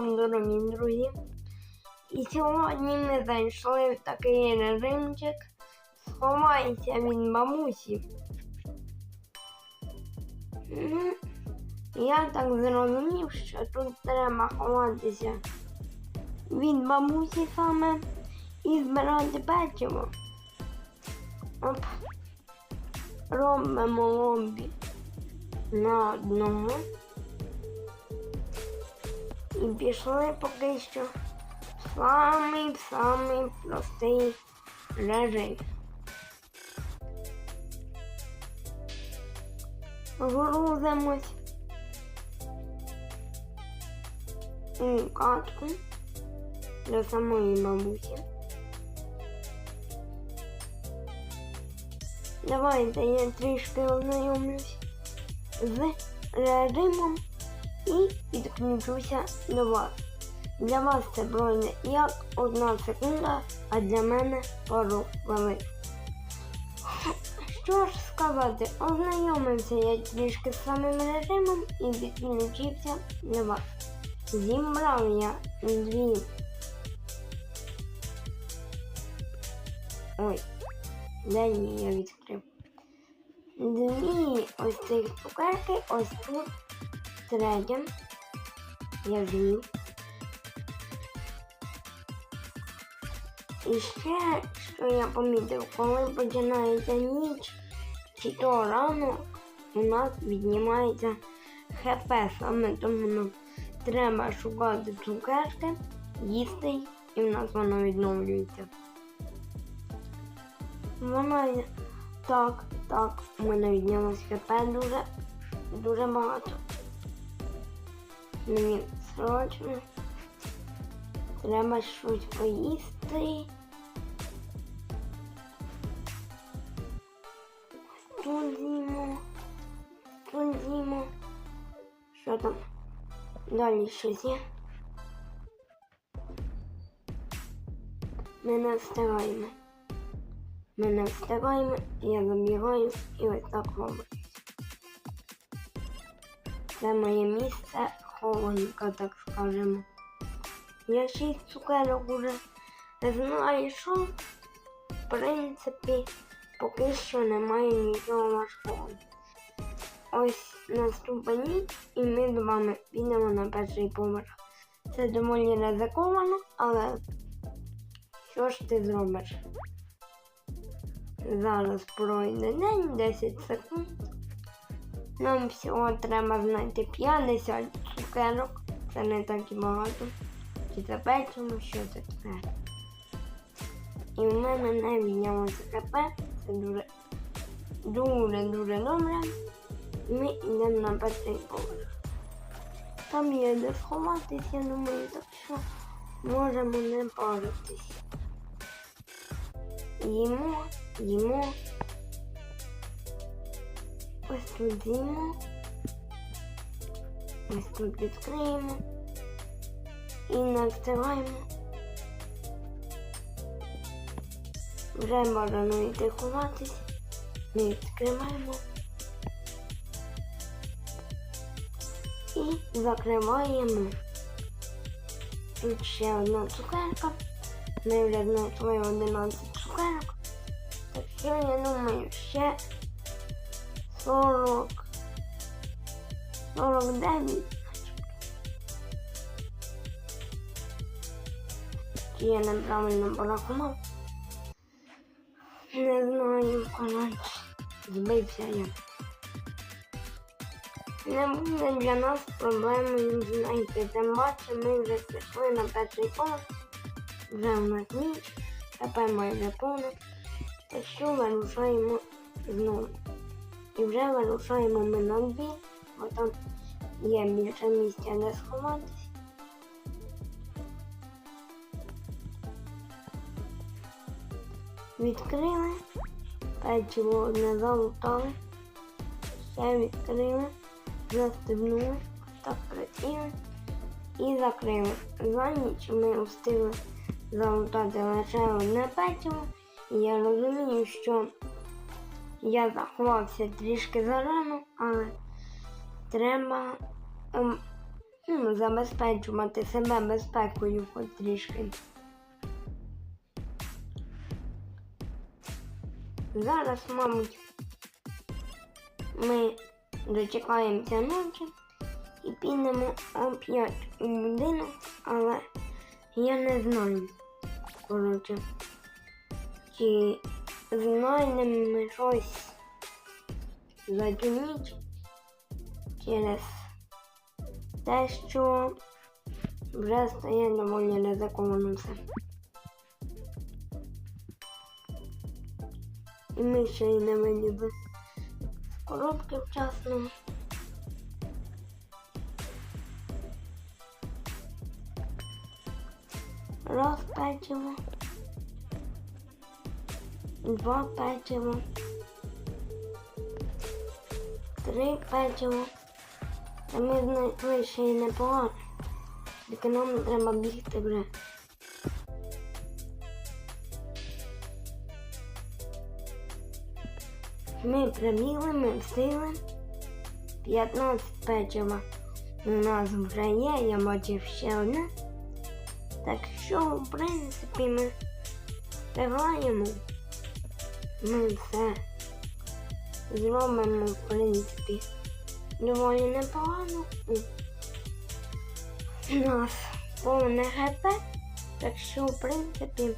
дорогі друзі. І сьогодні ми зайшли в такий режимчик. Сховайся від бабусі. Ну, я так зрозумів, що тут треба ховатися від бабусі саме і збирати печиво. Оп. Робимо лобі на одного. І пішли поки що в самий самий простий режим. Грузимось у катку до самої бабусі. Давайте я трішки ознайомлюсь з режимом і підключуся до вас. Для вас це пройде як одна секунда, а для мене пару хвилин. Що ж сказати, ознайомився я трішки з самим режимом і підключився до вас. Зібрав я дві. Ой, де ні, я відкрив. Дві ось цих цукерки, ось тут третя. Я з'їв. І ще, що я помітив, коли починається ніч, чи то рано, у нас віднімається ХП, саме тому нам треба шукати цукерки, їсти, і в нас воно відновлюється. Вона так, так, у мене віднялось ХП дуже, дуже багато. Мені срочно. Треба щось поїсти. Тут з'їмо. Тут з'їмо. Що там? Далі щось є. Ми не встигаємо. Ми не встигаємо, я забігаю і ось так роблю. Це моє місце хованка, так скажемо. Я шість цукерок уже знайшов. В принципі, поки що немає нічого важкого. Ось наступні, і ми з вами підемо на перший поверх. Це доволі ризиковано, але що ж ти зробиш? Зараз пройде день, 10 секунд. Нам всього треба знайти 50 цукерок. Це не так і багато. Чи це печиво, що таке. І в мене не віднялося КП. Це дуже дуже дуже добре. Ми йдемо на перший поверх. Там є де сховатись, я думаю, так що можемо не паритись. Їмо, їмо. Ось тут з'їмо. Ось тут відкриємо. І навстигаємо. Вже бажано йти ховатись. Ми відкриваємо. І закриваємо. Тут ще одна цукерка. Ми вже знайшли 11 цукерок. Так що я думаю, ще 40. 49. Чи я неправильно порахував? Не знаю, коротше. Збився я. Не буде для нас проблемою знайти. Тим паче ми вже пішли на перший поверх. Вже у нас ніч, КП майже повне. Так що вирушаємо знову. І вже вирушаємо ми на дві, бо там є місця де сховатись. Відкрили, печиво одне залутали, ще відкрили, застебнули, так працює і закрили. За ніч ми встигли залутати лише одне печиво. І я розумію, що я заховався трішки зарано, але треба ем, ну, забезпечувати себе безпекою хоч трішки. Зараз, мабуть, ми дочекаємося ночі і підемо оп'ять у будинок, але я не знаю. Коротше, чи знайдемо ми щось за цю ніч через те, що вже стає доволі ризиковано все. І ми ще й не вилізли з коробки вчасно. Раз печиво. Два печиво. Три печиво. Та ми знайшли ще й непогано. Тільки нам треба бігти вже. Ми прибігли, ми встигли. 15 печива у нас вже є, я бачив ще одне. Так що, в принципі, ми встигаємо. Ми все зробимо, в принципі, доволі непогано. У нас повне ГП, так що, в принципі,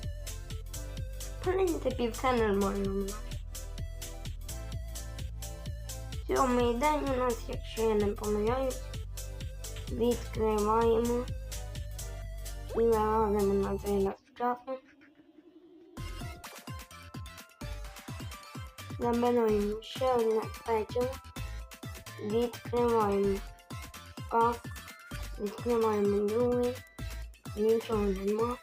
в принципі, все нормально у нас. Сьомий день у нас, якщо я не помиляюсь, відкриваємо і вилазимо на цей раз вчасно. Забираємо ще одне печиво, відкриваємо шкаф, відкриваємо другий, нічого нема.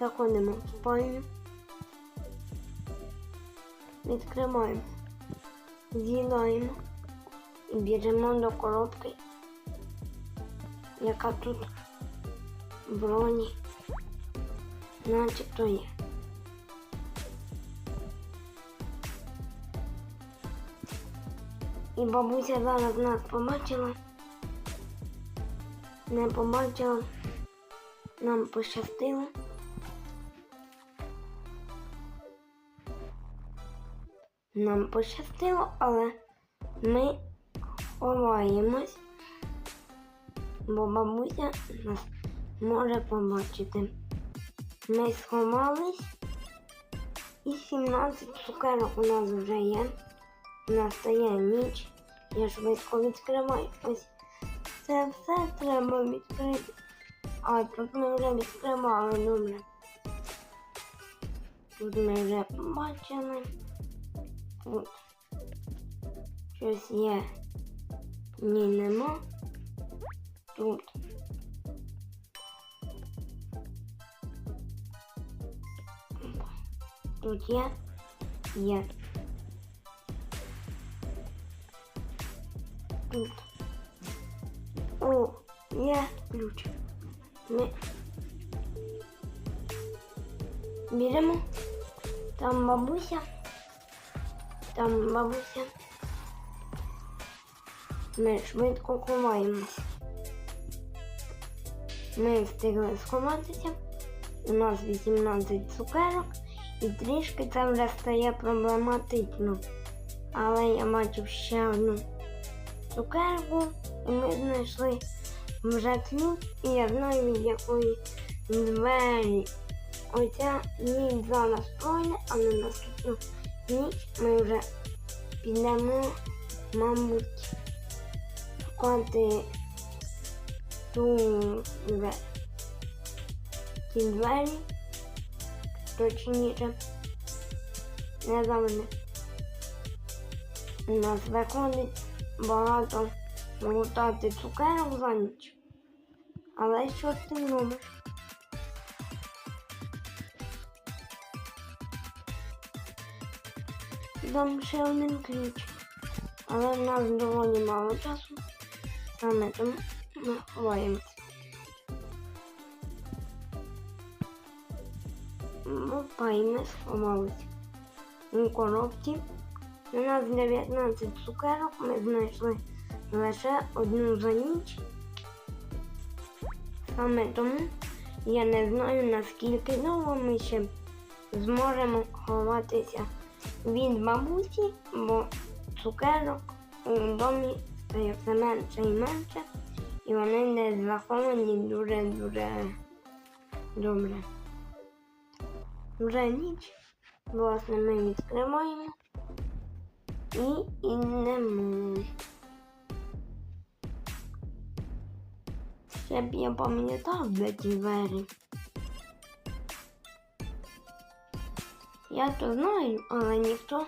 Заходимо в спальню. Відкриваємо, з'їдаємо і біжимо до коробки, яка тут в броні начебто є. І бабуся зараз нас побачила, не побачила, нам пощастило. Нам пощастило, але ми ховаємось, бо бабуся нас може побачити. Ми сховались і 17 цукерок у нас вже є. Настає ніч. Я швидко відкриваю. Ось це все треба відкрити. А тут ми вже відкривали добре. Тут ми вже побачили. Тут щось є. Ні, нема. Тут. Тут є. Є. Тут. О, є ключ. Ми беремо. Там бабуся. Там бабуся. Ми швидко ховаємось. Ми встигли сховатися. У нас 18 цукерок і трішки це вже проблематично. Але я бачив ще одну цукерку і ми знайшли вже ключ і я знаю від якої двері. Оця ніч зараз пройде, а на наступну ніч ми вже підемо, мабуть, шукати ту двері. Ті двері, точніше, не завжди. У нас виходить багато лутати цукерок за ніч. Але що ти робиш? Дам ще один ключ. Але в нас доволі мало часу. Саме тому ми ховаємося. Опа, і ми сховалися. У коробці. У нас 19 цукерок, ми знайшли лише одну за ніч. Саме тому я не знаю, наскільки довго ми ще зможемо ховатися від бабусі, бо цукерок у домі стає все менше і менше, і вони десь заховані дуже-дуже добре. Вже ніч, власне, ми відкриваємо і йдемо. Ще б я пам'ятав, де ті двері. Я то знаю, але ніхто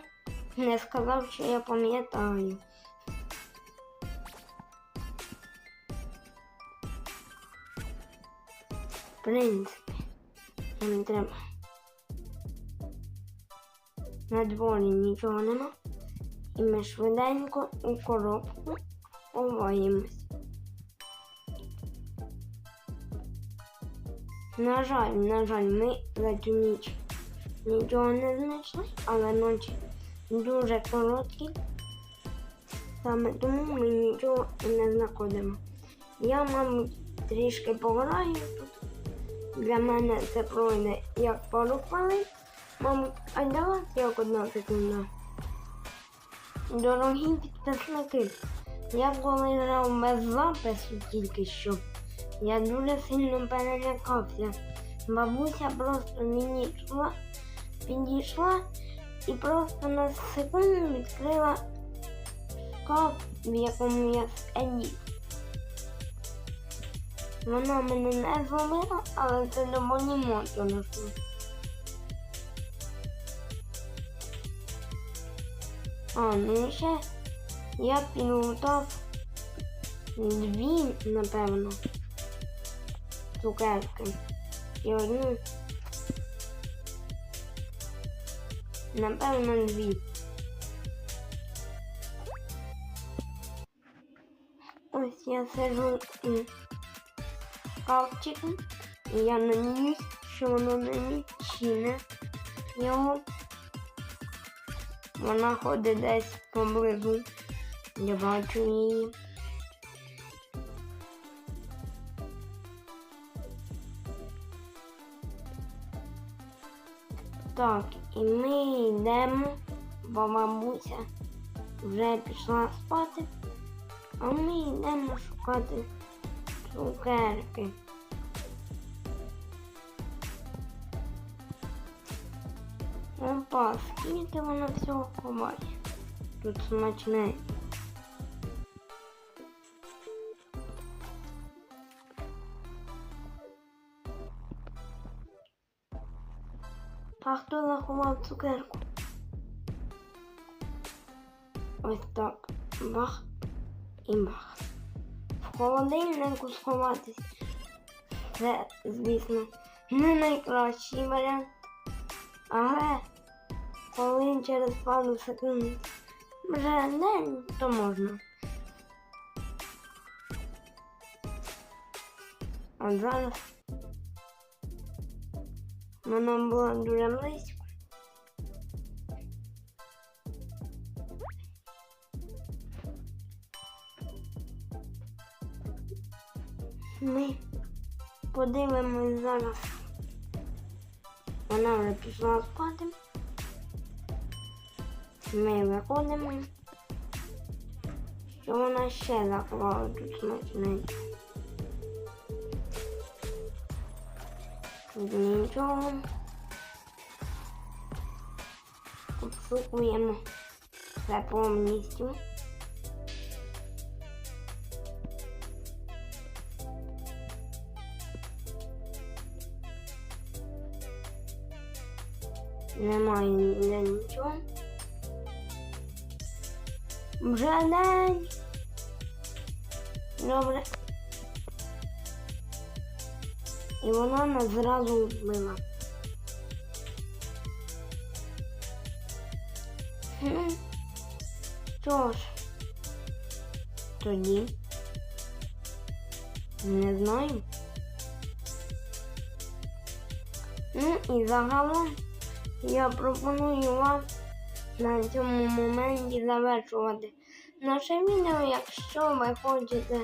не сказав, що я пам'ятаю. В принципі, мені треба. На дворі нічого нема. І ми швиденько у коробку ховаємось. На жаль, на жаль, ми за цю ніч нічого не знайшли, але ночі дуже короткі. Саме тому ми нічого не знаходимо. Я, мабуть, трішки пограю тут. Для мене це пройде як пару хвилин, мабуть, а для вас як одна секунда. Дорогі підписники, я коли грав без запису тільки що, я дуже сильно перелякався. Бабуся просто мені йшла, підійшла і просто на секунду відкрила шкаф, в якому я сидів. Вона мене не зловила, але це доволі моторошно. А, ну ще я підготував дві, напевно, цукерки. І одну. Напевно, дві. Ось я сижу із шкафчиком, і я надіюсь, що воно не відчине його. Вона ходить десь поблизу. Я бачу її. Так, і ми йдемо, бо бабуся вже пішла спати, а ми йдемо шукати цукерки. Опа, скільки вона всього ховає. Тут смачне. А хто заховав цукерку? Ось так. Бах і бах. В холодильнику сховатись. Це, звісно, не найкращий варіант. Але коли через пару секунд вже день, то можна. А зараз вона була дуже близько. Ми подивимось зараз. Вона вже пішла спати. Ми виходимо. Що вона ще заховала тут смачненько? Тут нічого. Обшукуємо все повністю. Немає ніде нічого. Вже день. Добре. І вона нас зразу вбила. Хм. Що ж, тоді не знаю. Ну і загалом я пропоную вам на цьому моменті завершувати наше відео, якщо ви хочете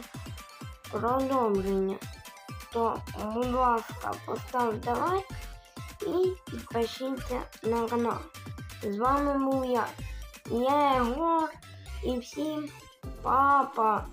продовження, то, будь ласка, поставте лайк і підпишіться на канал. З вами був я, Єгор, і всім па-па!